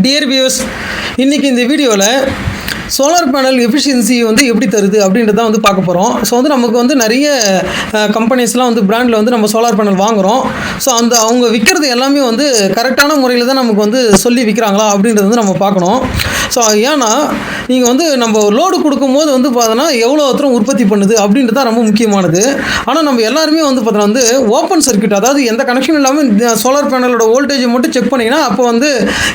Dear views இன்றைக்கி இந்த வீடியோவில் சோலார் பேனல் எஃபிஷியன்சி வந்து எப்படி தருது அப்படின்றத வந்து பார்க்க போகிறோம் ஸோ வந்து நமக்கு வந்து நிறைய கம்பெனிஸ்லாம் வந்து பிராண்டில் வந்து நம்ம சோலார் பேனல் வாங்குகிறோம் ஸோ அந்த அவங்க விற்கிறது எல்லாமே வந்து கரெக்டான முறையில் தான் நமக்கு வந்து சொல்லி விற்கிறாங்களா அப்படின்றத வந்து நம்ம பார்க்கணும். ஸோ ஏன்னா நீங்கள் வந்து நம்ம லோடு கொடுக்கும்போது வந்து பார்த்தோன்னா எவ்வளோ தூரம் உற்பத்தி பண்ணுது அப்படின்றது தான் ரொம்ப முக்கியமானது. ஆனால் நம்ம எல்லாருமே வந்து பார்த்தோன்னா வந்து ஓப்பன் சர்க்யூட் அதாவது எந்த கனெக்ஷன் இல்லாமல் சோலார் பேனலோட வோல்டேஜ் மட்டும் செக் பண்ணிங்கன்னா அப்போ வந்து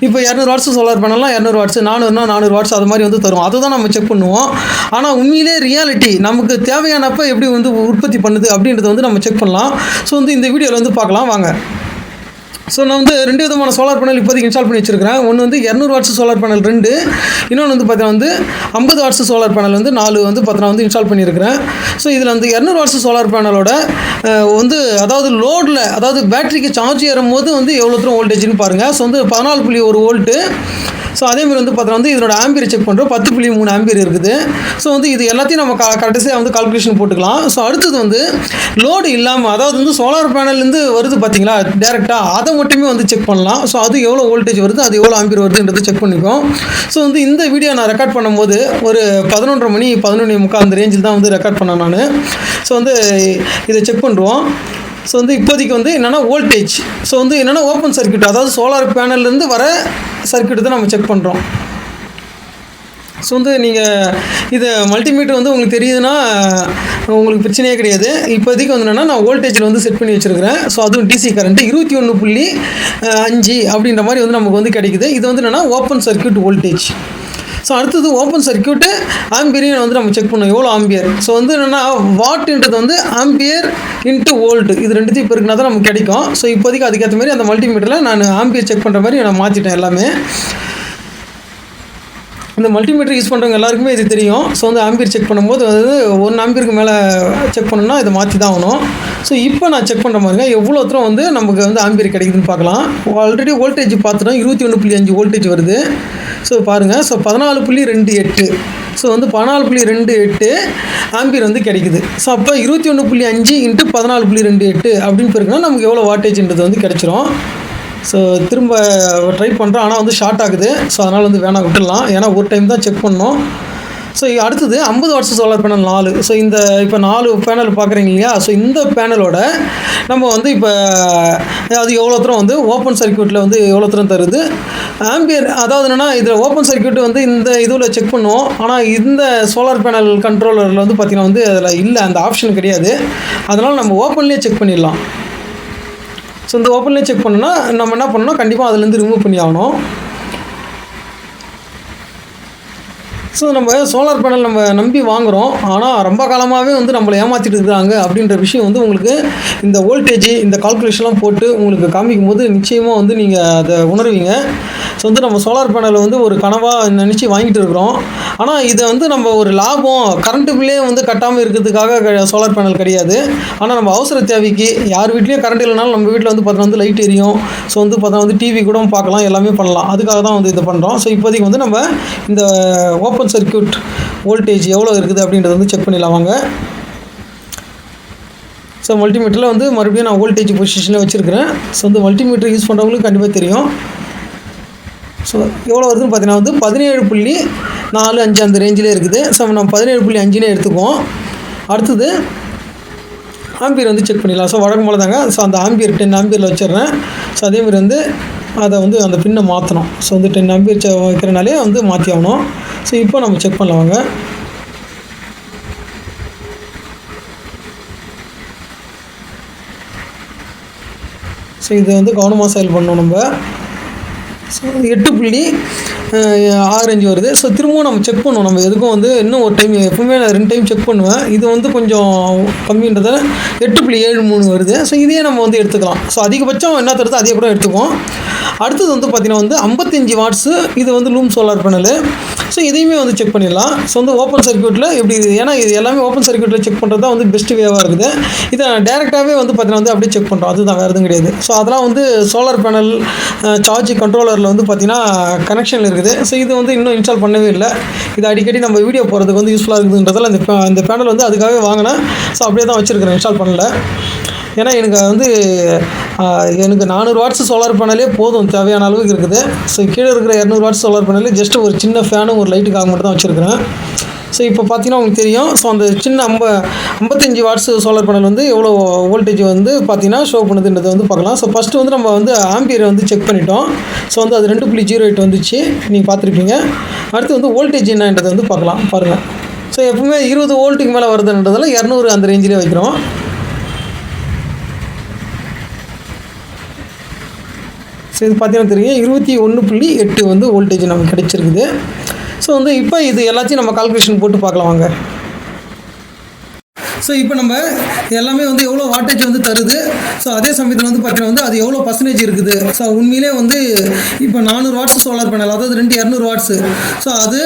இப்போ இரநூறு வாட்ஸ் சோலார் பேனல்லாம் இரநூறு வாட்ஸ் நானூறுனா நானூறு வாட்ஸ் அது மாதிரி வந்து தரும். அதுதான் நம்ம செக் பண்ணுவோம். ஆனால் உண்மையிலே ரியாலிட்டி நமக்கு தேவையானப்போ எப்படி வந்து உற்பத்தி பண்ணுது அப்படின்றத வந்து நம்ம செக் பண்ணலாம். ஸோ வந்து இந்த வீடியோவில் வந்து பார்க்கலாம். வாங்க. ஸோ நான் வந்து ரெண்டு விதமான சோலார் பேனல் இப்போதைக்கு இன்ஸ்டால் பண்ணி வச்சிருக்கிறேன். ஒன்று வந்து இரநூறு வாட்ஸ் சோலார் பேனல் ரெண்டு. இன்னொன்று வந்து பார்த்தீங்கன்னா வந்து ஐம்பது வாட்ஸ் சோலார் பேனல் வந்து நாலு வந்து பார்த்தீங்கன்னா வந்து இன்ஸ்டால் பண்ணியிருக்கிறேன். ஸோ இதில் வந்து இரநூறு வாட்ஸ் சோலார் பேனலோட வந்து அதாவது லோடில் அதாவது பேட்டரிக்கு சார்ஜ் ஏறும்போது வந்து எவ்வளோ தூரம் வோல்டேஜ்னு பாருங்கள் ஸோ வந்து பதினாலு புள்ளி ஒரு வோல்ட்டு ஸோ அதேமாதிரி வந்து பார்த்தோன்னா வந்து இதனோட ஆம்பியர் செக் பண்ணுறோம் பத்து புள்ளி மூணு ஆம்பியர் இருக்குது. ஸோ வந்து இது எல்லாத்தையும் நம்ம கரெக்டாக வந்து கால்குலேஷன் போட்டுக்கலாம். ஸோ அடுத்தது வந்து லோடு இல்லாமல் அதாவது வந்து சோலார் பேனல்லேருந்து வருது பார்த்தீங்களா? டேரெக்டாக அதை மட்டுமே வந்து செக் பண்ணலாம். ஸோ அது எவ்வளோ வோல்டேஜ் வருது அது எவ்வளோ ஆம்பியர் வருதுன்றது செக் பண்ணிக்கும் ஸோ வந்து இந்த வீடியோ நான் ரெக்கார்ட் பண்ணும்போது ஒரு பதினொன்றரை மணி பதினொன்று முக்கால் அந்த ரேஞ்சில் தான் வந்து ரெக்கார்ட் பண்ணேன் நான். ஸோ வந்து இதை செக் பண்ணுறோம் ஸோ வந்து இப்போதைக்கு வந்து என்னென்னா வோல்டேஜ் ஸோ வந்து என்னென்னா ஓப்பன் சர்க்யூட் அதாவது சோலார் பேனல்லேருந்து வர சர்க்யூட் தான் நம்ம செக் பண்ணுறோம் ஸோ வந்து நீங்கள் இது மல்டிமீட்டர் வந்து உங்களுக்கு தெரியுதுன்னா உங்களுக்கு பிரச்சனையே கிடையாது. இப்போதைக்கு வந்து என்னென்னா நான் வோல்டேஜில் வந்து செட் பண்ணி வச்சுருக்கிறேன். ஸோ அதுவும் டிசி கரண்ட்டு இருபத்தி ஒன்று புள்ளி அஞ்சு அப்படின்ற மாதிரி வந்து நமக்கு வந்து கிடைக்குது. இது வந்து என்னென்னா ஓப்பன் சர்க்யூட் வோல்டேஜ் ஸோ அடுத்தது ஓப்பன் சர்க்யூட்டு ஆம்பியரையும் வந்து நம்ம செக் பண்ணோம். எவ்வளோ ஆம்பியர் ஸோ வந்து என்னென்னா வாட்டுன்றது வந்து ஆம்பியர் இன்ட்டு ஓல்டு இது ரெண்டுத்தையும் இப்போ இருக்குன்னா தான் நமக்கு கிடைக்கும். ஸோ இப்போதைக்கு அதுக்கேற்ற மாதிரி அந்த மல்டிமீட்டரில் நான் ஆம்பியர் செக் பண்ணுற மாதிரி நான் மாற்றிட்டேன் எல்லாமே. இந்த மல்டிமீட்டர் யூஸ் பண்ணுறவங்க எல்லாருக்குமே இது தெரியும். ஸோ வந்து ஆம்பியர் செக் பண்ணும்போது வந்து ஒன் ஆம்பியருக்கு மேலே செக் பண்ணணும்னா இதை மாற்றி தான் ஆகணும். ஸோ இப்போ நான் செக் பண்ணுற மாதிரிங்க எவ்வளோ தூரம் வந்து நமக்கு வந்து ஆம்பியர் கிடைக்குதுன்னு பார்க்கலாம். ஆல்ரெடி வோல்டேஜ் பார்த்துட்டோம். இருபத்தி ஒன்று புள்ளி அஞ்சு வோல்டேஜ் வருது. ஸோ பாருங்கள் ஸோ பதினாலு புள்ளி ரெண்டு எட்டு. ஸோ வந்து பதினாலு புள்ளி ரெண்டு எட்டு ஆம்பியர் வந்து கிடைக்குது. ஸோ அப்போ இருபத்தி ஒன்று புள்ளி அஞ்சு இன்ட்டு பதினாலு புள்ளி ரெண்டு எட்டு அப்படின்னு பிறகுனா நமக்கு எவ்வளோ வாட்டேஜ்ன்றது வந்து கிடச்சிரும். ஸோ திரும்ப ட்ரை பண்ணுறோம் ஆனால் வந்து ஷார்ட் ஆகுது. ஸோ அதனால் வந்து வேணாம் விட்டுடலாம். ஏன்னா ஒரு டைம் தான் செக் பண்ணோம். ஸோ அடுத்தது ஐம்பது வாட்ஸ் சோலார் பேனல் நாலு. ஸோ இந்த இப்போ நாலு பேனல் பார்க்குறீங்க இல்லையா? ஸோ இந்த பேனலோட நம்ம வந்து இப்போ அது எவ்வளோ தூரம் வந்து ஓப்பன் சர்க்யூட்டில் வந்து எவ்வளோ தூரம் தருது? ஆம்பியர் அதாவது என்னென்னா இதில் ஓப்பன் சர்க்யூட் வந்து இந்த இதில் செக் பண்ணுவோம். ஆனால் இந்த சோலார் பேனல் கண்ட்ரோலரில் வந்து பார்த்திங்கன்னா வந்து அதில் இல்லை அந்த ஆப்ஷன் கிடையாது. அதனால் நம்ம ஓப்பன்லேயே செக் பண்ணிடலாம். ஸோ இந்த ஓப்பன்லேயே செக் பண்ணோன்னா நம்ம என்ன பண்ணணும்? கண்டிப்பாக அதுலேருந்து ரிமூவ் பண்ணி ஆகணும் ஸோ நம்ம சோலார் பேனல் நம்ம நம்பி வாங்குகிறோம் ஆனால் ரொம்ப காலமாகவே வந்து நம்மளை ஏமாற்றிட்டு இருக்காங்க அப்படின்ற விஷயம் வந்து உங்களுக்கு இந்த வோல்டேஜ் இந்த கால்குலேஷன்லாம் போட்டு உங்களுக்கு காமிக்கும் போது நிச்சயமாக வந்து நீங்கள் அதை உணர்வீங்க. ஸோ வந்து நம்ம சோலார் பேனலை வந்து ஒரு கனவாக நினச்சி வாங்கிட்டு இருக்கிறோம். ஆனால் இதை வந்து நம்ம ஒரு லாபம் கரண்ட்டு பில்லே வந்து கட்டாமல் இருக்கிறதுக்காக சோலார் பேனல் கிடையாது. ஆனால் நம்ம அவசர தேவைக்கு யார் வீட்லேயும் கரண்ட் இல்லைனாலும் நம்ம வீட்டில் வந்து பார்த்தோன்னா வந்து லைட் எரியும். ஸோ வந்து பார்த்தோன்னா வந்து டிவி கூட பார்க்கலாம் எல்லாமே பண்ணலாம். அதுக்காக தான் வந்து இதை பண்ணுறோம் ஸோ இப்போதைக்கு வந்து நம்ம இந்த ஓப்பன் சர்க்யூட் வோல்டேஜ் எவ்வளோ இருக்குது அப்படின்றத வந்து செக் பண்ணிடலாம் வாங்க. ஸோ மல்டிமீட்டரில் வந்து மறுபடியும் நான் வோல்டேஜ் பொசிஷனில் வச்சுருக்கிறேன். ஸோ வந்து மல்டிமீட்டர் யூஸ் பண்ணுறவங்களுக்கு கண்டிப்பாக தெரியும். ஸோ எவ்வளோ வருதுன்னு பார்த்தீங்கன்னா வந்து பதினேழு புள்ளி நாலு அஞ்சு அந்த ரேஞ்சிலே இருக்குது. ஸோ நம்ம பதினேழு புள்ளி அஞ்சுனே எடுத்துக்குவோம். அடுத்தது ஆம்பியர் வந்து செக் பண்ணிடலாம். ஸோ வழக்கம் போல தாங்க. ஸோ அந்த ஆம்பியர் டென் ஆம்பியரில் வச்சிடுறேன். ஸோ அதேமாதிரி வந்து அதை வந்து அந்த பின்னை மாற்றணும் ஸோ வந்து டென் ஆம்பியர் வைக்கிறனாலே வந்து மாற்றி ஆகணும். ஸோ இப்போ நம்ம செக் பண்ணலாம் வாங்க. ஸோ இதை வந்து கவனமாக செயல் பண்ணணும் நம்ம. ஸோ எட்டு புள்ளி ஆரஞ்சு ஆறு அஞ்சு வருது. ஸோ திரும்பவும் நம்ம செக் பண்ணுவோம். நம்ம எதுக்கும் வந்து இன்னும் ஒரு டைம் எப்பவுமே நான் ரெண்டு டைம் செக் பண்ணுவேன். இது வந்து கொஞ்சம் கம்மின்றத எட்டு புள்ளி ஏழு மூணு வருது. ஸோ இதையே நம்ம வந்து எடுத்துக்கலாம். ஸோ அதிகபட்சம் என்ன தருதோ அதே கூட எடுத்துக்குவோம். அடுத்தது வந்து பார்த்திங்கன்னா வந்து ஐம்பத்தஞ்சு வாட்ஸு இது வந்து லூம் சோலார் பேனலு ஸோ இதையுமே வந்து செக் பண்ணிடலாம். ஸோ வந்து ஓப்பன் சர்க்யூட்டில் எப்படி இது? ஏன்னா இது எல்லாமே ஓப்பன் சர்க்யூட்டில் செக் பண்ணுறது தான் வந்து பெஸ்ட் வேவாக இருக்குது. இதை டேரெக்டாகவே வந்து பார்த்தீங்கன்னா வந்து அப்படியே செக் பண்ணுறோம் அதுதான் வேறு எதுவும் கிடையாது. ஸோ அதெல்லாம் வந்து சோலார் பேனல் சார்ஜ் கண்ட்ரோலரில் வந்து பார்த்தீங்கன்னா கனெக்ஷனில் இருக்குது. ஸோ இது வந்து இன்னும் இன்ஸ்டால் பண்ணவே இல்லை. இது அடிக்கடி நம்ம வீடியோ போகிறதுக்கு வந்து யூஸ்ஃபுல்லாக இருக்குதுன்றதால அந்த இந்த பேனல் வந்து அதுக்காகவே வாங்கினேன். ஸோ அப்படியே தான் வச்சுருக்கிறேன் இன்ஸ்டால் பண்ணல. ஏன்னா எனக்கு வந்து எனக்கு நானூறு வாட்ஸ் சோலார் பேனலே போதும் தேவையான அளவுக்கு இருக்குது. ஸோ கீழே இருக்கிற இரநூறு வாட்ஸ் சோலார் பேனலே ஜஸ்ட் ஒரு சின்ன ஃபேனும் ஒரு லைட்டுக்காக மட்டும் தான் வச்சுருக்கிறேன். ஸோ இப்போ பார்த்தீங்கன்னா உங்களுக்கு தெரியும். ஸோ அந்த சின்ன ஐம்ப ஐம்பத்தஞ்சு வாட்ஸ் சோலார் பேனல் வந்து எவ்வளோ வோல்டேஜ் வந்து பார்த்தீங்கன்னா ஷோ பண்ணுதுன்றதை வந்து பார்க்கலாம். ஸோ ஃபஸ்ட்டு வந்து நம்ம வந்து ஆம்பியரை வந்து செக் பண்ணிட்டோம். ஸோ வந்து அது ரெண்டு புள்ளி ஜீரோ எயிட் வந்துச்சு. நீங்கள் பார்த்துருப்பீங்க. அடுத்து வந்து வோல்டேஜ் என்னன்றதை வந்து பார்க்கலாம். பாருங்கள் ஸோ எப்பவுமே இருபது வோல்ட்டுக்கு மேலே வருதுன்றதால இரநூறு அந்த ரேஞ்சிலே வைக்கிறோம். ஸோ இது பார்த்தீங்கன்னா தெரியும். இருபத்தி ஒன்று புள்ளி எட்டு வந்து வோல்டேஜ் நமக்கு கிடைச்சிருக்குது. ஸோ வந்து இப்போ இது எல்லாத்தையும் நம்ம கால்குலேஷன் போட்டு பார்க்கலாம் வாங்க. ஸோ இப்போ நம்ம எல்லாமே வந்து எவ்வளோ வாட்டேஜ் வந்து தருது? ஸோ அதே சமயத்தில் வந்து பார்த்தீங்கன்னா வந்து அது எவ்வளோ பர்சன்டேஜ் இருக்குது? ஸோ உண்மையிலே வந்து இப்போ நானூறு வாட்ஸ் சோலார் பேனல் அதாவது ரெண்டு இரநூறு வாட்ஸு ஸோ அது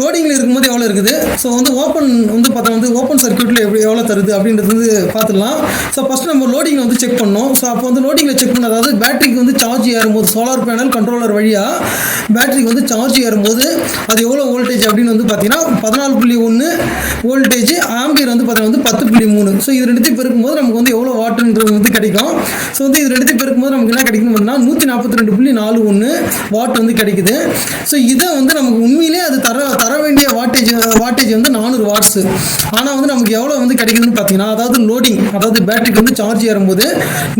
லோடிங்கில் இருக்கும்போது எவ்வளோ இருக்குது? ஸோ வந்து ஓப்பன் வந்து பார்த்தா வந்து ஓப்பன் சர்க்யூட்டில் எப்படி எவ்வளோ தருது அப்படின்றது வந்து பார்த்துடலாம். ஸோ ஃபஸ்ட் நம்ம லோடிங்கில் வந்து செக் பண்ணோம். ஸோ அப்போ வந்து லோடிங்கில் செக் பண்ண அதாவது பேட்டரிக்கு வந்து சார்ஜ் ஏறும்போது சோலார் பேனல் கண்ட்ரோலர் வழியாக பேட்டரிக்கு வந்து சார்ஜ் ஏறும்போது அது எவ்வளோ வோல்டேஜ் அப்படின்னு வந்து பார்த்தீங்கன்னா பதினாலு புள்ளி ஒன்று வோல்டேஜ் ஆம்பியர் வந்து பார்த்தீங்கன்னா வந்து பத்து புள்ளி மூணு. ஸோ இது ரெண்டுத்தையும் பெருக்கும்போது நமக்கு வந்து எவ்வளோ வாட்டுன்றது வந்து கிடைக்கும். ஸோ வந்து இது ரெண்டுத்தையும் பெருக்கும்போது நமக்கு என்ன கிடைக்குன்னு பார்த்தீங்கன்னா நூற்றி நாற்பத்தி ரெண்டு புள்ளி நாலு ஒன்று வாட் வந்து கிடைக்குது. ஸோ இதை வந்து நமக்கு உண்மையிலே அது தர தர வேண்டிய வாட்டேஜ் வாட்டேஜ் வந்து நானூறு வாட்ஸ் ஆனால் வந்து நமக்கு எவ்வளோ வந்து கிடைக்குதுன்னு பார்த்தீங்கன்னா அதாவது லோடிங் அதாவது பேட்டரிக்கு வந்து சார்ஜ் ஏறும்போது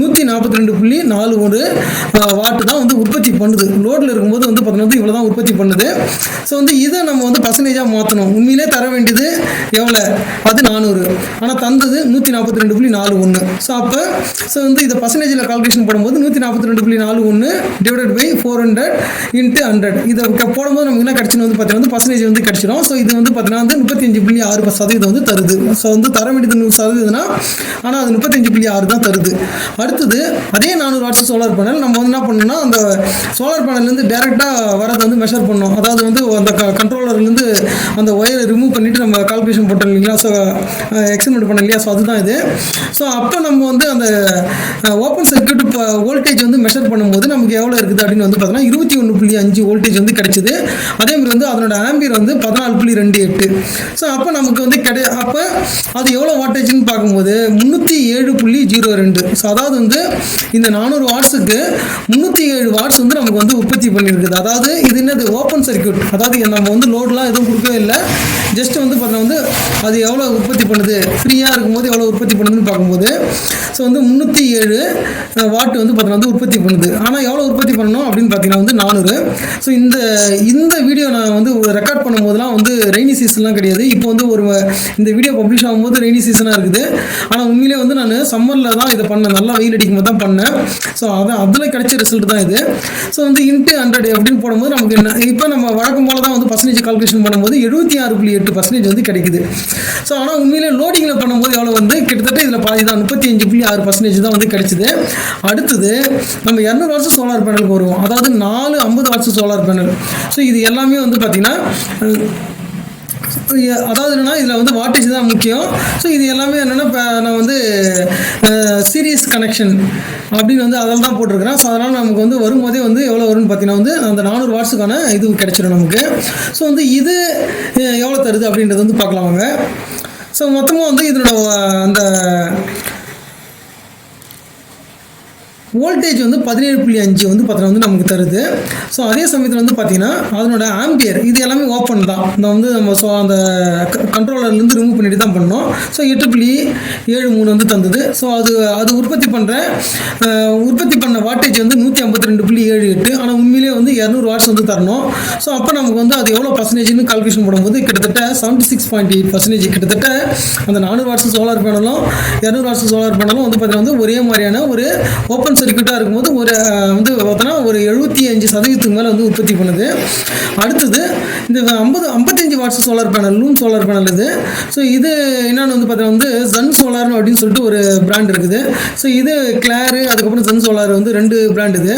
நூற்றி நாற்பத்தி ரெண்டு புள்ளி நாலு ஒரு வாட்டு தான் வந்து உற்பத்தி பண்ணுது. லோடில் இருக்கும்போது வந்து பார்த்தீங்கன்னா வந்து இவ்வளோ தான் உற்பத்தி பண்ணுது. ஸோ வந்து இதை நம்ம வந்து பர்சன்டேஜாக மாற்றணும் உண்மையிலே தர வேண்டியது எவ்வளோ அது நானூறு. ஆனால் தந்தது நூற்றி நாற்பத்தி ரெண்டு புள்ளி நாலு ஒன்று ஸோ அப்போ ஸோ வந்து இதை பர்சன்டேஜில் கால்குலேஷன் போடும்போது நூற்றி நாற்பத்தி ரெண்டு புள்ளி நாலு ஒன்று divided by four hundred into hundred இதை போடும்போது நமக்கு என்ன கிடச்சின்னு வந்து பார்த்தீங்கன்னா வந்து பர்சன்டேஜ் வந்து கிடச்சிடும் ஸோ இது வந்து பார்த்தீங்கன்னா வந்து முப்பத்தஞ்சு புள்ளி ஆறு சதவீதம் வந்து தருது. ஸோ வந்து தர வேண்டியது நூறு சதவீதம்னா ஆனால் அது முப்பத்தஞ்சு புள்ளி ஆறு தான் தருது. அடுத்தது அதே நானூறு வாட்ஸ் சோலார் பேனல் நம்ம வந்து என்ன பண்ணணும்னா அந்த சோலார் பேனல்லேருந்து டேரெக்டாக வரதை வந்து மெஷர் பண்ணோம் அதாவது வந்து அந்த கண்ட்ரோலர்லேருந்து அந்த ஒயரை ரிமூவ் பண்ணிவிட்டு நம்ம கால்குலேஷன் போட்டோம் இல்லைங்களா? ஸோ எக்ஸ்பெரிமெண்ட் பண்ணோம் இல்லையா? ஸோ அதுதான் இது. ஸோ அப்போ நம்ம வந்து அந்த ஓப்பன் சர்க்யூட் இப்போ வோல்டேஜ் வந்து மெஷர் பண்ணும்போது நமக்கு எவ்வளோ இருக்குது அப்படின்னு வந்து பார்த்தோம்னா இருபத்தி ஒன்று புள்ளி அஞ்சு வோல்டேஜ் வந்து கிடைச்சிது. அதே மாதிரி வந்து அதனோட ஆம்பியர் வந்து பதினாலு புள்ளி ரெண்டு எட்டு. ஸோ அப்போ நமக்கு வந்து கிடை அப்போ அது எவ்வளோ வாட்டேஜ்னு பார்க்கும்போது முந்நூற்றி ஏழு புள்ளி ஜீரோ ரெண்டு. ஸோ அதாவது வந்து இந்த நானூறு வாட்ஸுக்கு முந்நூற்றி ஏழு வாட்ஸ் வந்து நமக்கு வந்து உற்பத்தி பண்ணியிருக்குது. அதாவது இது என்னது? ஓப்பன் சர்க்யூட் அதாவது நம்ம வந்து லோடெலாம் எதுவும் கொடுக்கவே இல்லை. ஜஸ்ட் வந்து பார்த்தீங்கன்னா வந்து அது எவ்வளோ உற்பத்தி பண்ணுது? ஃப்ரீயாக இருக்கும்போது எவ்வளோ உற்பத்தி பண்ணுதுன்னு பார்க்கும்போது ஸோ வந்து முந்நூற்றி ஏழு வாட் வந்து பார்த்தீங்கன்னா வந்து உற்பத்தி பண்ணுது. ஆனால் எவ்வளோ உற்பத்தி பண்ணணும் அப்படின்னு பார்த்தீங்கன்னா வந்து நானூறு. ஸோ இந்த இந்த வீடியோ நான் வந்து ரெக்கார்ட் பண்ணும்போதெல்லாம் வந்து ரெய்னி சீசன்லாம் கிடையாது. இப்போ வந்து ஒரு இந்த வீடியோ பப்ளிஷ் ஆகும்போது ரெய்னி சீசனாக இருக்குது. ஆனால் உண்மையிலே வந்து நான் சம்மரில் தான் இதை பண்ணேன். நல்லா வெயில் அடிக்கும் போது தான் பண்ணேன். ஸோ அதான் அதில் கிடைச்ச ரிசல்ட் தான் இது. ஸோ வந்து இன்ட்டு ஹண்ட்ரட் அப்படின்னு போடும்போது நமக்கு என்ன இப்போ நம்ம வழக்கம் போல தான் வந்து பர்சன்டேஜ் கால்குலேஷன் பண்ணும்போது எழுபத்தி ஆறு புள்ளி எட்டு பர்சன்டேஜ் வந்து கிடைக்குது. ஸோ ஆனால் உண்மையிலே லோடிங்கில் பண்ணும்போது எவ்வளோ வந்து? கிட்டத்தட்ட இதில் பாதி தான் முப்பத்தி அஞ்சு புள்ளி ஆறு பர்சன்டேஜ் தான் வந்து கிடைச்சிது. அடுத்தது நம்ம இரநூறு வருஷம் சோலார் பேனலுக்கு வருவோம் அதாவது நாலு ஐம்பது வருஷம் சோலார் பேனல். ஸோ இது எல்லாமே வந்து பார்த்திங்கன்னா அதாவது என்னன்னா இதில் வந்து வாட்டேஜ் தான் முக்கியம். ஸோ இது எல்லாமே என்னென்னா இப்போ நான் வந்து சீரியஸ் கனெக்ஷன் அப்படின்னு வந்து அதில் தான் போட்டிருக்கிறேன். ஸோ அதனால் நமக்கு வந்து வரும்போதே வந்து எவ்வளோ வரும்னு பார்த்தீங்கன்னா வந்து அந்த நானூறு வாட்ஸுக்கான இது கிடச்சிடும் நமக்கு. ஸோ வந்து இது எவ்வளோ தருது அப்படின்றது வந்து பார்க்கலாம் வாங்க. ஸோ மொத்தமாக வந்து இதனோட அந்த வோல்டேஜ் வந்து பதினேழு புள்ளி அஞ்சு வந்து பார்த்தீங்கன்னா வந்து நமக்கு தருது. ஸோ அதே சமயத்தில் வந்து பார்த்தீங்கன்னா அதனோட ஆம்பியர் இது எல்லாமே ஓப்பன் தான். இந்த வந்து நம்ம ஸோ அந்த கண்ட்ரோலர்லேருந்து ரிமூவ் பண்ணிட்டு தான் பண்ணோம் ஸோ எட்டு புள்ளி ஏழு மூணு வந்து தந்தது. ஸோ அது அது உற்பத்தி பண்ணுற உற்பத்தி பண்ண வாட்டேஜ் வந்து நூற்றி ஐம்பத்தி ரெண்டு புள்ளி ஏழு எட்டு. ஆனால் உண்மையிலேயே வந்து இரநூறு வாட்ஸ் வந்து தரணும். ஸோ அப்போ நமக்கு வந்து அது எவ்வளோ பர்சன்டேஜ்னு கால்குலேஷன் பண்ணும்போது கிட்டத்தட்ட seventy six point eight percentage கிட்டத்தட்ட அந்த நானூறு வாட்ஸ் சோலார் பேனலும் இரநூறு வாட்ஸ் சோலார் பேனலும் வந்து பார்த்தீங்கன்னா வந்து ஒரே மாதிரியான ஒரு ஓப்பன் சர்க்கியூட்டாக இருக்கும்போது ஒரு வந்து பார்த்தோன்னா ஒரு எழுபத்தி அஞ்சு சதவீதத்துக்கு மேலே வந்து உற்பத்தி பண்ணுது. அடுத்தது இந்த ஐம்பது ஐம்பத்தஞ்சு வாட்ஸ் சோலார் பேனல் லூன் சோலார் பேனல் இது. ஸோ இது என்னென்னு வந்து பார்த்தீங்கன்னா வந்து ஜன் சோலார் அப்படின்னு சொல்லிட்டு ஒரு பிராண்ட் இருக்குது. ஸோ இது கிளாரு அதுக்கப்புறம் ஜன் சோலார் வந்து ரெண்டு பிராண்ட் இது.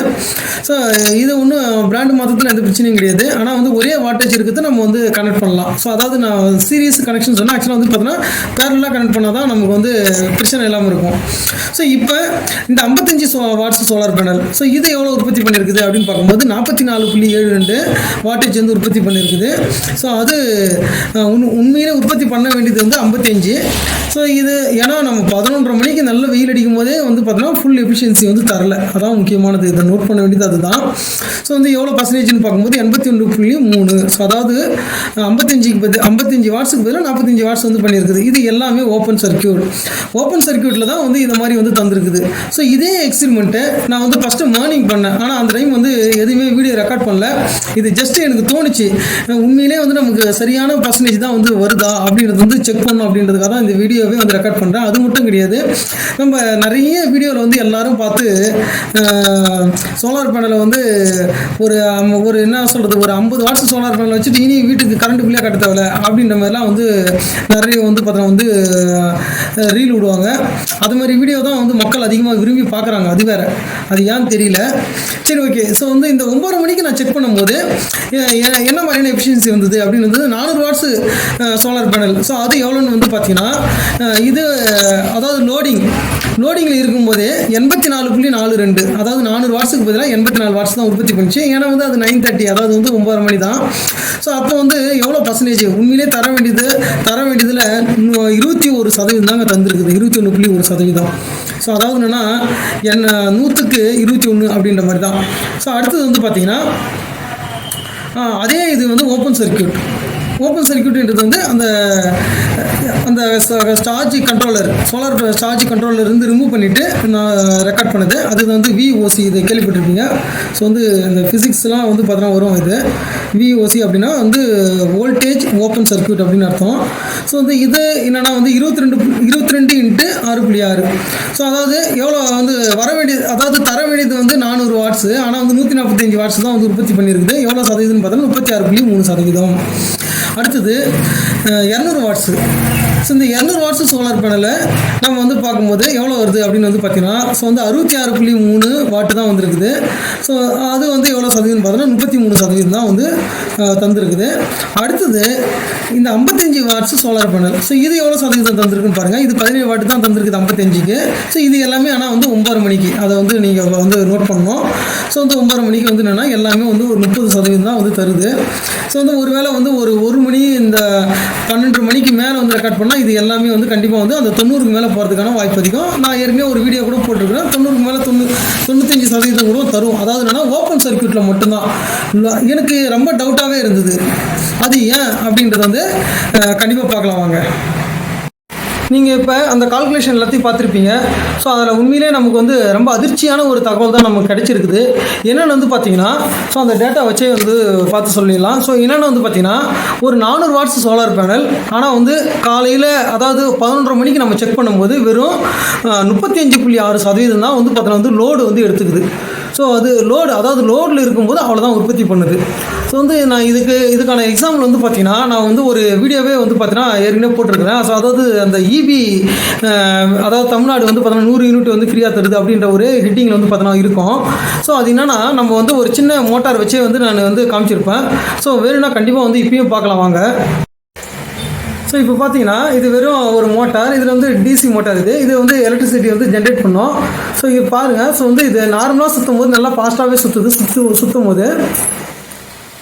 ஸோ இது ஒன்றும் பிராண்டு மாற்றத்தில் எந்த பிரச்சனையும் கிடையாது. ஆனால் வந்து ஒரே வாட்டேஜ் இருக்கிறது நம்ம வந்து கனெக்ட் பண்ணலாம். ஸோ அதாவது நான் சீரியஸ் கனெக்ஷன் சொன்னால் ஆக்சுவலாக வந்து பார்த்தீங்கன்னா பேரலாக கனெக்ட் பண்ணால் தான் நமக்கு வந்து பிரச்சனை இல்லாமல் இருக்கும். ஸோ இப்போ இந்த ஐம்பத்தஞ்சு so watts solar panel so இது எவ்வளோ உற்பத்தி இருக்குது அப்படின்னு பார்க்கும்போது நாற்பத்தி நாலு புள்ளி ஏழு ரெண்டு வாட்டேஜ் வந்து உற்பத்தி பண்ணியிருக்குது. ஸோ அது உண் உண்மையிலே உற்பத்தி பண்ண வேண்டியது வந்து ஐம்பத்தஞ்சு ஸோ இது ஏன்னா நம்ம பதினொன்றரை மணிக்கு நல்ல வெயில் அடிக்கும் போதே வந்து பார்த்தோன்னா ஃபுல் எஃபிஷியன்சி வந்து தரல. அதான் முக்கியமானது. இதை நோட் பண்ண வேண்டியது அதுதான். ஸோ வந்து எவ்வளோ பர்சன்டேஜ்னு பார்க்கும்போது எண்பத்தி ஒன்று புள்ளி மூணு. ஸோ அதாவது ஐம்பத்தஞ்சுக்கு பதில் ஐம்பத்தஞ்சு வாட்ஸுக்கு பதிலாக நாற்பத்தஞ்சு வாட்ஸ் வந்து பண்ணியிருக்குது. இது எல்லாமே ஓப்பன் சர்க்கியூட் ஓப்பன் சர்க்கியூட்டில் தான் வந்து இந்த மாதிரி வந்து தந்திருக்குது. ஸோ இதே எக்ஸ்பெரிமெண்ட்டை நான் வந்து ஃபஸ்ட்டு மார்னிங் பண்ணேன். ஆனால் அந்த டைம் வந்து எதுவுமே வீடியோ ரெக்கார்ட் பண்ணல. இது ஜஸ்ட் எனக்கு தோணுச்சு. உண்மையிலே வந்து நமக்கு சரியான பர்சன்டேஜ் தான் வந்து வருதா அப்படின்றது வந்து செக் பண்ணணும் அப்படின்றதுக்காக தான் இந்த வீடியோவே வந்து ரெக்கார்ட் பண்ணுறேன் அது மட்டும் கிடையாது. நம்ம நிறைய வீடியோவில் வந்து எல்லாரும் பார்த்து சோலார் பேனலை வந்து ஒரு ஒரு என்ன சொல்கிறது ஒரு ஐம்பது வாட்ஸ் சோலார் பேனல் வச்சுட்டு இனி வீட்டுக்கு கரண்ட் பில்லே கட்ட தேவையில்ல அப்படின்ற மாதிரிலாம் வந்து நிறைய வந்து பார்த்தோன்னா வந்து ரீல் விடுவாங்க. அது மாதிரி வீடியோ தான் வந்து மக்கள் அதிகமாக விரும்பி பார்க்குறாங்க. அது வேற. அது ஏன்னு தெரியல. சரி ஓகே ஸோ வந்து இந்த ஒம்பது மணிக்கு நான் செக் பண்ணும்போது என்ன மாதிரியான எஃபிஷியன்சி வந்தது அப்படின்னு வந்து நானூறு வாட்ஸு சோலார் பேனல் ஸோ அது எவ்வளோன்னு வந்து பார்த்தீங்கன்னா இது அதாவது லோடிங் லோடிங்கில் இருக்கும்போதே எண்பத்தி நாலு புள்ளி நாலு ரெண்டு. அதாவது நானூறு வாட்ஸுக்கு பதிலாக எண்பத்தி நாலு வாட்ஸ் தான் உற்பத்தி பண்ணிச்சு. ஏன்னா வந்து அது நைன் தேர்ட்டி அதாவது வந்து ஒம்பது மணி தான். ஸோ அப்போ வந்து எவ்வளோ பர்சன்டேஜ் உண்மையிலே தர வேண்டியது தர வேண்டியதில் இருபத்தி ஒரு சதவீதம் தாங்க தந்திருக்குது. இருபத்தி ஒன்று புள்ளி ஒரு சதவீதம். ஸோ அதாவது என்னென்னா என்ன நூற்றுக்கு இருபத்தி ஒன்று அப்படின்ற மாதிரி தான். ஸோ அடுத்தது வந்து பார்த்தீங்கன்னா அதே இது வந்து ஓப்பன் சர்க்கியூட் ஓப்பன் சர்க்கியூட்ன்றது வந்து அந்த அந்த charge controller solar charge controller இருந்து ரிமூவ் பண்ணிவிட்டு நான் ரெக்கார்ட் பண்ணது. அது வந்து விஓசி இது கேள்விப்பட்டிருப்பீங்க. ஸோ வந்து இந்த ஃபிசிக்ஸ்லாம் வந்து பார்த்தோன்னா வரும் இது. விஓசி அப்படின்னா வந்து வோல்டேஜ் ஓப்பன் சர்க்கியூட் அப்படின்னு அர்த்தம். ஸோ வந்து இது என்னென்னா வந்து இருபத்தி ரெண்டு இருபத்தி ரெண்டு இன்ட்டு ஆறு புள்ளி ஆறு. ஸோ அதாவது எவ்வளோ வந்து வர வேண்டியது அதாவது தர வாட்ஸு ஆனால் வந்து நூற்றி நாற்பத்தஞ்சு வாட்ஸ் தான் வந்து உற்பத்தி பண்ணியிருக்குது. எவ்வளோ சதவீதம்னு பார்த்தோன்னா முப்பத்தி ஆறு புள்ளி மூணு சதவீதம். அடுத்தது இரநூறு வாட்ஸு ஸோ இந்த இரநூறு வாட்ஸ் சோலார் பேனலை நம்ம வந்து பார்க்கும்போது எவ்வளோ வருது அப்படின்னு வந்து பார்த்தீங்கன்னா ஸோ வந்து அறுபத்தி ஆறு புள்ளி மூணு வாட்டு தான் வந்திருக்குது. ஸோ அது வந்து எவ்வளோ சதவீதம் பார்த்தோன்னா முப்பத்தி மூணு சதவீதம் தான் வந்து தந்திருக்குது. அடுத்தது இந்த ஐம்பத்தஞ்சு வாட்ஸ் சோலார் பேனல் ஸோ இது எவ்வளோ சதவீதம் தந்திருக்குன்னு பாருங்கள் இது பதினேழு வாட்டு தான் தந்திருக்குது ஐம்பத்தஞ்சுக்கு. ஸோ இது எல்லாமே ஆனால் வந்து ஒம்பது மணிக்கு அதை வந்து நீங்கள் வந்து நோட் பண்ணணும். ஸோ வந்து ஒன்பது மணிக்கு வந்து என்னென்னா எல்லாமே வந்து ஒரு முப்பது சதவீதம் தான் வந்து தருது. ஸோ வந்து ஒருவேளை வந்து ஒரு ஒரு பன்னெண்டு மணிக்கு மேலே வந்து ரெக்கார்ட் பண்ணால் இது எல்லாமே வந்து கண்டிப்பாக வந்து அந்த தொண்ணூறுக்கு மேலே போகிறதுக்கான வாய்ப்பு அதிகம். நான் ஏற்கனவே ஒரு வீடியோ கூட போட்டிருக்கிறேன். தொண்ணூறுக்கு மேலே தொண்ணூ தொண்ணூத்தஞ்சு சதவீதம் கூட தரும். அதாவது என்னென்னா ஓப்பன் சர்க்கியூட்டில் மட்டும்தான். எனக்கு ரொம்ப டவுட்டாகவே இருந்தது. அது ஏன் அப்படின்றத வந்து கண்டிப்பாக பார்க்கலாம் வாங்க. நீங்கள் இப்போ அந்த கால்குலேஷன் எல்லாத்தையும் பார்த்துருப்பீங்க. ஸோ அதில் உண்மையிலே நமக்கு வந்து ரொம்ப அதிர்ச்சியான ஒரு தகவல் தான் நமக்கு கிடைச்சிருக்குது. என்னென்னு வந்து பார்த்தீங்கன்னா ஸோ அந்த டேட்டா வச்சே வந்து பார்த்து சொல்லிடலாம். ஸோ என்னென்னு வந்து பார்த்தீங்கன்னா ஒரு நானூறு வாட்ஸ் சோலார் பேனல் ஆனால் வந்து காலையில் அதாவது பதினொன்றரை மணிக்கு நம்ம செக் பண்ணும்போது வெறும் முப்பத்தி அஞ்சு புள்ளி ஆறு சதவீதம் தான் வந்து பார்த்தீங்கன்னா வந்து லோடு வந்து எடுத்துக்குது. ஸோ அது லோடு அதாவது லோடில் இருக்கும்போது அவ்வளோதான் உற்பத்தி பண்ணுது. ஸோ வந்து நான் இதுக்கு இதுக்கான எக்ஸாம்பிள் வந்து பார்த்தீங்கன்னா நான் வந்து ஒரு வீடியோவே வந்து பார்த்தீங்கன்னா ஏற்கனவே போட்டிருக்கிறேன். ஸோ அதாவது அந்த இபி அதாவது தமிழ்நாடு வந்து பார்த்தீங்கன்னா நூறு யூனிட் வந்து ஃப்ரீயாக தருது அப்படின்ற ஒரு ஹெட்டிங்கில் வந்து பார்த்தீங்கன்னா இருக்கும். ஸோ அது என்னன்னா நம்ம வந்து ஒரு சின்ன மோட்டார் வச்சே வந்து நான் வந்து காமிச்சிருப்பேன். ஸோ வேணும்னா கண்டிப்பாக வந்து இப்பயும் பார்க்கலாம் வாங்க. ஸோ இப்போ பார்த்தீங்கன்னா இது வெறும் ஒரு மோட்டார். இதில் வந்து டிசி மோட்டார் இது. இது வந்து எலக்ட்ரிசிட்டி வந்து ஜென்ரேட் பண்ணும். ஸோ இது பாருங்கள் ஸோ வந்து இது நார்மலாக சுற்றும் போது நல்லா ஃபாஸ்ட்டாகவே சுற்றுது சுற்று சுற்றும் போது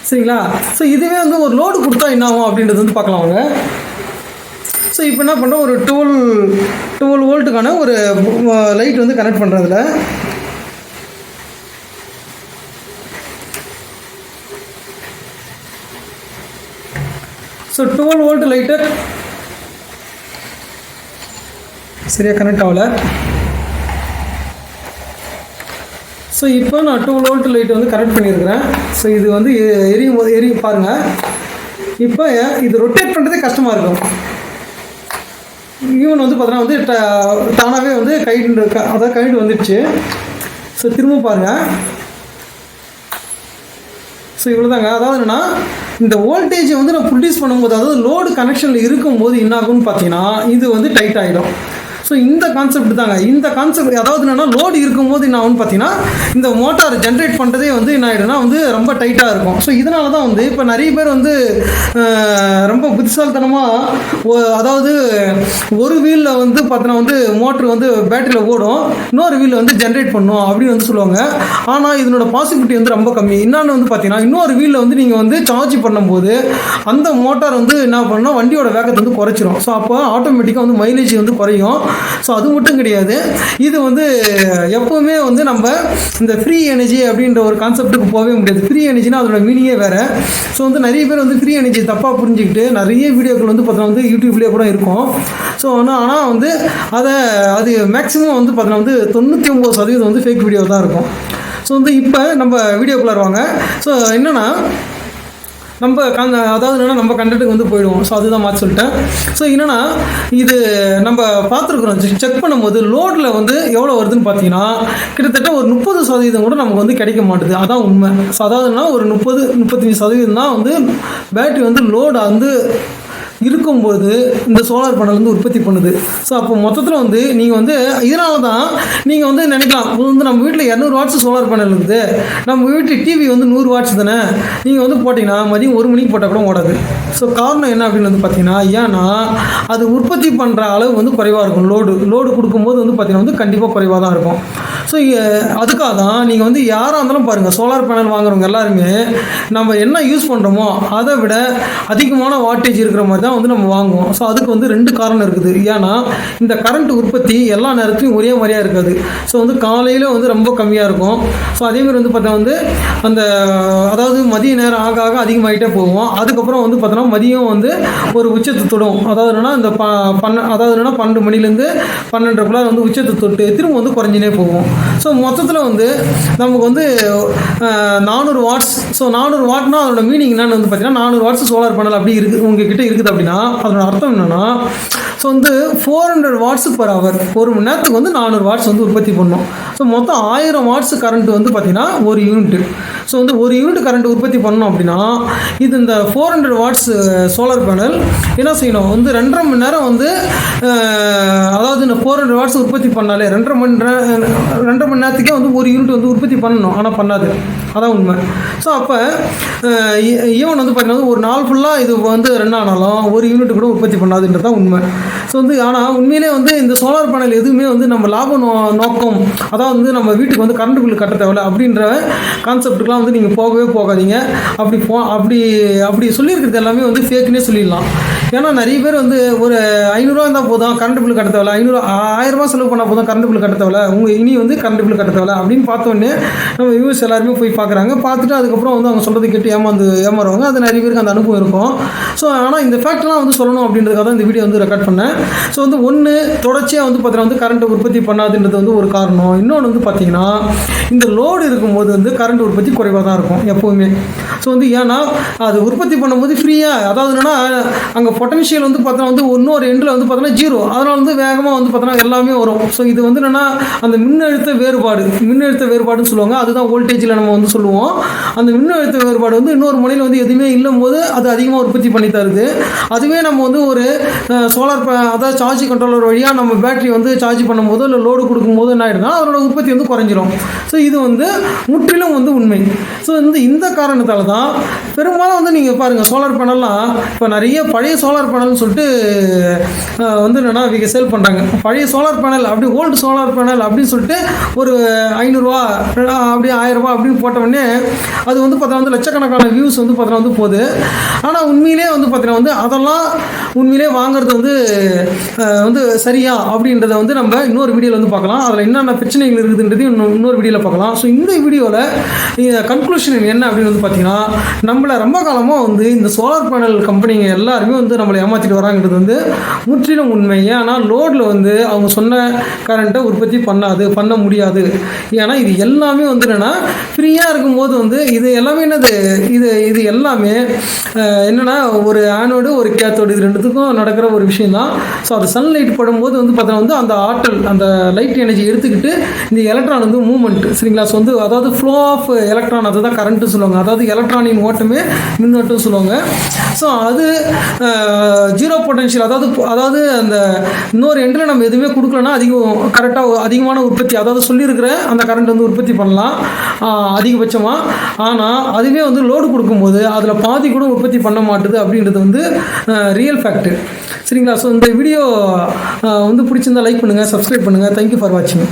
சரிங்களா? ஸோ இதுவே வந்து ஒரு லோடு கொடுத்தா என்ன ஆகும் அப்படின்றது வந்து பார்க்கலாம் அவங்க ஸோ இப்போ என்ன பண்ணுறோம் ஒரு டுவெல் டுவெல் வோல்ட்டுக்கான ஒரு லைட் வந்து கனெக்ட் பண்ணுறதுல ஸோ டுவெல் வோல்ட் லைட்டு சரியாக கனெக்ட் ஆகல. ஸோ இப்போ நான் டூ வோல்ட் லைட் வந்து கனெக்ட் பண்ணியிருக்கிறேன். ஸோ இது வந்து எரியும் போது எரியும் பாருங்கள் இப்போ இது ரொட்டேட் பண்ணுறதே கஷ்டமாக இருக்கும். ஈவன் வந்து பார்த்தோன்னா வந்து ட- தானாகவே வந்து கைடு அதாவது கைடு வந்துடுச்சு. ஸோ திரும்ப பாருங்கள் ஸோ இவ்வளோதாங்க அதாவது என்னென்னா இந்த வோல்டேஜை வந்து நான் ப்ரொடியூஸ் பண்ணும்போது அதாவது லோடு கனெக்ஷனில் இருக்கும்போது என்ன ஆகும்னு பார்த்தீங்கன்னா இது வந்து டைட் ஆகிடும் ஸோ இந்த கான்செப்ட் தாங்க. இந்த கான்செப்ட் அதாவது என்னென்னா லோடு இருக்கும்போது என்ன ஆகும் பார்த்தீங்கன்னா இந்த மோட்டார் ஜென்ரேட் பண்ணுறதே வந்து என்ன ஆகிடும்னா வந்து ரொம்ப டைட்டாக இருக்கும். ஸோ இதனால தான் வந்து இப்போ நிறைய பேர் வந்து ரொம்ப புத்திசாலித்தனமாக அதாவது ஒரு வீலில் வந்து பார்த்தீங்கன்னா வந்து மோட்ரு வந்து பேட்டரியில் ஓடும். இன்னொரு வீல் வந்து ஜென்ரேட் பண்ணும் அப்படின்னு வந்து சொல்லுவாங்க. ஆனால் இதனோட பாசிபிலிட்டி வந்து ரொம்ப கம்மி. என்னன்னு வந்து பார்த்தீங்கன்னா இன்னொரு வீலில் வந்து நீங்கள் வந்து சார்ஜ் பண்ணும்போது அந்த மோட்டார் வந்து என்ன பண்ணால் வண்டியோட வேகத்தை வந்து குறைச்சிரும். ஸோ அப்போ ஆட்டோமேட்டிக்காக வந்து மைலேஜ் வந்து குறையும். ஸோ அது மட்டும் கிடையாது. இது வந்து எப்போவுமே வந்து நம்ம இந்த ஃப்ரீ எனர்ஜி அப்படின்ற ஒரு கான்செப்ட்டுக்கு போகவே முடியாது. ஃப்ரீ எனர்ஜினா அதோட மீனிங்கே வேறு. ஸோ வந்து நிறைய பேர் வந்து ஃப்ரீ எனர்ஜி தப்பாக புரிஞ்சுக்கிட்டு நிறைய வீடியோக்கள் வந்து பார்த்தீங்கன்னா வந்து யூடியூப்லேயே கூட இருக்கும். ஸோ ஆனால் ஆனால் வந்து அதை அது மேக்ஸிமம் வந்து பார்த்தீங்கன்னா வந்து தொண்ணூற்றி ஒம்பது சதவீதம் வந்து ஃபேக் வீடியோ தான் இருக்கும். ஸோ வந்து இப்போ நம்ம வீடியோக்குள்ளே வருவாங்க ஸோ என்னென்னா நம்ம கண் அதாவது என்னென்னா நம்ம கண்டென்ட்டுக்கு வந்து போயிடுவோம். ஸோ அதுதான் மாற்றி சொல்லிட்டேன். ஸோ என்னென்னா இது நம்ம பார்த்துருக்குறோம். செக் பண்ணும்போது லோடில் வந்து எவ்வளோ வருதுன்னு பார்த்தீங்கன்னா கிட்டத்தட்ட ஒரு முப்பது சதவீதம் கூட நமக்கு வந்து கிடைக்க மாட்டுது. அதான் உண்மை. ஸோ அதாவதுன்னா ஒரு முப்பது முப்பத்தஞ்சு சதவீதம் தான் வந்து பேட்டரி வந்து லோடு வந்து இருக்கும்போது இந்த சோலார் பேனல் வந்து உற்பத்தி பண்ணுது. ஸோ அப்போ மொத்தத்தில் வந்து நீங்கள் வந்து இதனால தான் நீங்கள் வந்து நினைக்கலாம் வந்து நம்ம வீட்டில் இரநூறு வாட்ஸ் சோலார் பேனல் இருக்குது. நம்ம வீட்டு டிவி வந்து நூறு வாட்ஸ் தானே? நீங்கள் வந்து போட்டிங்கன்னா மதியம் ஒரு மணிக்கு போட்டால் கூட ஓடாது. ஸோ காரணம் என்ன அப்படின்னு வந்து பார்த்தீங்கன்னா ஏன்னா அது உற்பத்தி பண்ணுற அளவு வந்து குறைவாக இருக்கும். லோடு லோடு கொடுக்கும்போது வந்து பார்த்தீங்கன்னா வந்து கண்டிப்பாக குறைவாக தான் இருக்கும். ஸோ அதுக்காக தான் நீங்கள் வந்து யாராக இருந்தாலும் பாருங்கள் சோலார் பேனல் வாங்குறவங்க எல்லாருமே நம்ம என்ன யூஸ் பண்ணுறோமோ அதை விட அதிகமான வாட்டேஜ் இருக்கிற மாதிரி தான் வந்து நம்ம வாங்குவோம். ஸோ அதுக்கு வந்து ரெண்டு காரணம் இருக்குது. ஏன்னா இந்த கரண்ட் உற்பத்தி எல்லா நேரத்துலையும் ஒரே மாதிரியாக இருக்காது. ஸோ வந்து காலையில் வந்து ரொம்ப கம்மியாக இருக்கும். ஸோ அதேமாதிரி வந்து பார்த்தா வந்து அந்த அதாவது மதிய நேரம் ஆக ஆக அதிகமாகிட்டே போகும். அதுக்கப்புறம் வந்து பார்த்தோன்னா மதியம் வந்து ஒரு உச்சத்தை தொடும். அதாவது என்னன்னா இந்த ப பன்ன அதாவது என்னன்னா பன்னெண்டு மணிலேருந்து பன்னெண்டரைக்குள்ள வந்து உச்சத்தை தொட்டு திரும்ப வந்து குறைஞ்சினே போகும். ஸோ மொத்தத்தில் வந்து நமக்கு வந்து நானூறு வாட்ஸ் ஸோ நானூறு வாட்னா அதோட மீனிங் என்னன்னு வந்து பார்த்தீங்கன்னா நானூறு வாட்ஸ் சோலார் பேனல் அப்படி இருக்குது உங்ககிட்ட இருக்குது அப்படின்னா அதோட அர்த்தம் என்னன்னா ஸோ வந்து four hundred watts per hour ஒரு மணி நேரத்துக்கு வந்து நானூறு வாட்ஸ் வந்து உற்பத்தி பண்ணோம். ஸோ மொத்தம் ஆயிரம் வாட்ஸ் கரண்ட் வந்து பார்த்தீங்கன்னா ஒரு யூனிட் ஸோ வந்து ஒரு யூனிட் கரண்ட் உற்பத்தி பண்ணோம் அப்படின்னா இது இந்த four hundred watts solar panel என்ன செய்யணும்? வந்து ரெண்டரை மணி நேரம் வந்து அதாவது இந்த ஃபோர் ஹண்ட்ரட் வாட்ஸ் உற்பத்தி பண்ணாலே ரெண்டரை மணி நேரம் ரெண்டரை மணி நேரத்துக்கே வந்து ஒரு யூனிட் வந்து உற்பத்தி பண்ணணும். ஆனால் பண்ணாது. அதான் உண்மை. ஸோ அப்போ ஈவன் வந்து பார்த்தீங்கன்னா ஒரு நாள் ஃபுல்லாக இது வந்து ரன் ஆனாலும் ஒரு யூனிட் கூட உற்பத்தி பண்ணாதுன்றது தான் உண்மை. ஸோ வந்து ஆனால் உண்மையிலே வந்து இந்த சோலார் பேனல் எதுவுமே வந்து நம்ம லாப நோ நோக்கம் அதாவது வந்து நம்ம வீட்டுக்கு வந்து கரண்ட் பில் கட்ட தேவையில்ல அப்படின்ற கான்செப்ட்டுக்கெலாம் வந்து நீங்கள் போகவே போகாதீங்க. அப்படி போ அப்படி அப்படி சொல்லியிருக்கிறது எல்லாமே வந்து ஃபேக்குன்னே சொல்லிடலாம். ஏன்னா நிறைய பேர் வந்து ஒரு ஐநூறுரூவா இருந்தால் போதும் கரண்ட் பில் கட்ட தேவை ஐநூறு ஆயிரரூபா செலவு பண்ணால் போதும் கரண்ட் பில் கட்ட தேவை உங்கள் இனி வந்து கரண்ட் பில் கட்ட தேவை அப்படின்னு பார்த்தோன்னே நம்ம வியூஸ் எல்லாருமே போய் பார்க்குறாங்க. பார்த்துட்டு அதுக்கப்புறம் வந்து அவங்க சொல்கிறத கேட்டு ஏமாந்து ஏமாறுவாங்க. அது நிறைய பேருக்கு அந்த அனுபவம் இருக்கும். ஸோ ஆனால் இந்த ஃபேக்ட்லாம் வந்து சொல்லணும் அப்படின்றதுக்காக தான் இந்த வீடியோ வந்து ரெக்கார்ட் பண்ணேன். ஸோ வந்து ஒன்று தொடர்ச்சியாக வந்து பார்த்தீங்கன்னா வந்து கரண்ட் உற்பத்தி பண்ணாதுன்றது வந்து ஒரு காரணம். இன்னொன்று வந்து பார்த்தீங்கன்னா இந்த லோடு இருக்கும்போது வந்து கரண்ட் உற்பத்தி குறைவாக தான் இருக்கும் எப்போவுமே ஸோ வந்து ஏன்னா அது உற்பத்தி பண்ணும்போது ஃப்ரீயாக அதாவது என்னென்னா அங்கே பொட்டன்ஷியல் வந்து பார்த்தோன்னா வந்து இன்னொரு எண்டில் வந்து பார்த்தோன்னா ஜீரோ அதனால் வந்து வேகமாக வந்து பார்த்தோன்னா எல்லாமே வரும். ஸோ இது வந்து என்னென்னா அந்த மின்னழுத்த வேறுபாடு மின்னழுத்த வேறுபாடுன்னு சொல்லுவாங்க. அதுதான் வோல்டேஜில் நம்ம வந்து சொல்லுவோம். அந்த மின்னழுத்த வேறுபாடு வந்து இன்னொரு முனையில் வந்து எதுவுமே இல்லும் போது அது அதிகமாக உற்பத்தி பண்ணி தருது. அதுவே நம்ம வந்து ஒரு சோலார் அதாவது சார்ஜ் கண்ட்ரோலர் வழியாக நம்ம பேட்டரி வந்து சார்ஜ் பண்ணும்போதோ இல்லை லோடு கொடுக்கும்போது என்ன ஆகிடும்னா அதனோட உற்பத்தி வந்து குறைஞ்சிரும். ஸோ இது வந்து முற்றிலும் வந்து உண்மை. ஸோ இந்த இந்த காரணத்தால் தான் பெரும்பாலும் வந்து நீங்கள் பாருங்கள் சோலார் பேனல்லாம் இப்போ நிறைய பழைய சோலார் பேனல்னு சொல்லிட்டு வந்து என்னென்னா இவங்க சேல் பண்ணுறாங்க பழைய சோலார் பேனல் அப்படி ஓல்டு சோலார் பேனல் அப்படின்னு சொல்லிட்டு ஒரு ஐநூறுரூவா அப்படியே ஆயிரரூபா அப்படின்னு போட்ட உடனே அது வந்து பார்த்தா வந்து லட்சக்கணக்கான வியூஸ் வந்து பார்த்தினா வந்து போகுது. ஆனால் உண்மையிலே வந்து பார்த்தீங்கன்னா வந்து அதெல்லாம் உண்மையிலே வாங்குறது வந்து வந்து சரியா அப்படின்றத வந்து நம்ம இன்னொரு வீடியோவில் வந்து பார்க்கலாம். அதில் என்னென்ன பிரச்சனைகள் இருக்குதுன்றதையும் இன்னொரு வீடியோவில் பார்க்கலாம். ஸோ இந்த வீடியோவில் கன்க்ளூஷன் என்ன அப்படின்னு வந்து பார்த்தீங்கன்னா நம்மளை ரொம்ப காலமாக வந்து இந்த சோலார் பேனல் கம்பெனிங்க எல்லாருமே வந்து நம்மளை ஏமாற்றிட்டு வராங்கிறது வந்து முற்றிலும் உண்மை. ஏன்னா லோடில் வந்து அவங்க சொன்ன கரண்ட்டை உற்பத்தி பண்ணாது பண்ண முடியாது. ஏன்னா இது எல்லாமே வந்து என்னென்னா ஃப்ரீயாக இருக்கும்போது வந்து இது எல்லாமே என்னது? இது இது எல்லாமே என்னென்னா ஒரு ஆனோடு ஒரு கேத்தோடு இது ரெண்டுத்துக்கும் நடக்கிற ஒரு விஷயம் தான் ஸோ அது சன்லைட் படும்போது வந்து பார்த்தீங்கன்னா வந்து அந்த ஆற்றல் அந்த லைட் எனர்ஜி எடுத்துக்கிட்டு இந்த எலக்ட்ரான் வந்து மூவ்மெண்ட் சரிங்களா? ஸோ வந்து அதாவது ஃப்ளோ ஆஃப் எலக்ட்ரான் அதுதான் கரண்ட்டு சொல்லுவாங்க. அதாவது எலக்ட்ரானின் ஓட்டமே மின்னோட்டம் சொல்லுவாங்க. ஸோ அது ஜீரோ பொட்டன்ஷியல் அதாவது அதாவது அந்த இன்னொரு எண்டில் நம்ம எதுவுமே கொடுக்கலன்னா அதிகம் கரெக்டாக அதிகமான உற்பத்தி அதாவது சொல்லியிருக்கிற அந்த கரண்ட் வந்து உற்பத்தி பண்ணலாம். அதிகபட்சமாக ஆனால் அதுவே வந்து லோடு கொடுக்கும்போது அதில் பாதி கூட உற்பத்தி பண்ண மாட்டுது அப்படின்றது வந்து ரியல் ஃபேக்ட்டு சரிங்களா? ஸோ இந்த வீடியோ வந்து பிடிச்சிருந்தா லைக் பண்ணுங்கள் சப்ஸ்கிரைப் பண்ணுங்கள் தேங்க்யூ ஃபார் வாட்சிங்